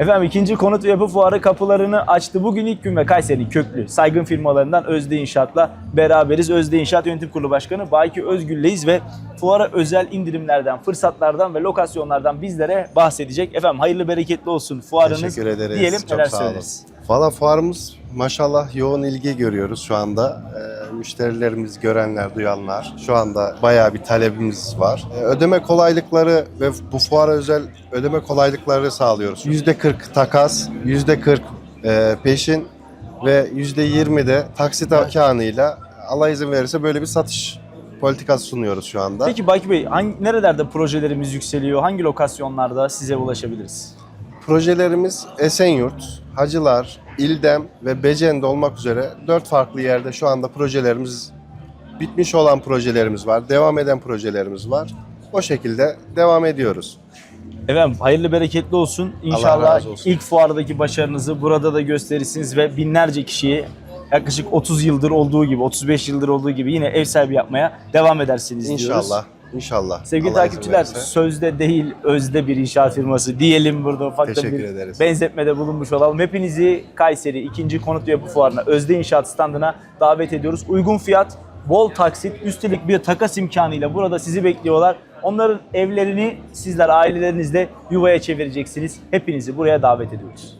Efendim ikinci konut ve yapı fuarı kapılarını açtı. Bugün ilk gün ve Kayseri'nin köklü saygın firmalarından Özde İnşaat'la beraberiz. Özde İnşaat Yönetim Kurulu Başkanı Bayki Özgül'leyiz ve fuara özel indirimlerden, fırsatlardan ve lokasyonlardan bizlere bahsedecek. Efendim hayırlı bereketli olsun fuarınız Teşekkür ederiz. diyelim Çok neler sağ olun. söyleriz. Valla fuarımız maşallah yoğun ilgi görüyoruz şu anda. Ee, müşterilerimiz görenler, duyanlar. Şu anda bayağı bir talebimiz var. Ee, ödeme kolaylıkları ve bu fuara özel ödeme kolaylıkları sağlıyoruz. %40 takas, %40 e, peşin ve %20 de taksit imkanıyla Allah izin verirse böyle bir satış politikası sunuyoruz şu anda. Peki Bayki Bey hangi, nerelerde projelerimiz yükseliyor? Hangi lokasyonlarda size ulaşabiliriz? Projelerimiz Esenyurt, Hacılar, İldem ve Becen'de olmak üzere dört farklı yerde şu anda projelerimiz bitmiş olan projelerimiz var, devam eden projelerimiz var. O şekilde devam ediyoruz. Efendim hayırlı bereketli olsun. İnşallah olsun. ilk fuardaki başarınızı burada da gösterirsiniz ve binlerce kişiyi yaklaşık 30 yıldır olduğu gibi, 35 yıldır olduğu gibi yine ev sahibi yapmaya devam edersiniz diyoruz. İnşallah, inşallah. Sevgili Allah takipçiler sözde değil özde bir inşaat firması diyelim burada ufak da bir ederiz. benzetmede bulunmuş olalım. Hepinizi Kayseri 2. Konut Yapı Fuarı'na Özde İnşaat standına davet ediyoruz. Uygun fiyat, bol taksit, üstelik bir takas imkanıyla burada sizi bekliyorlar. Onların evlerini sizler ailelerinizle yuvaya çevireceksiniz. Hepinizi buraya davet ediyoruz.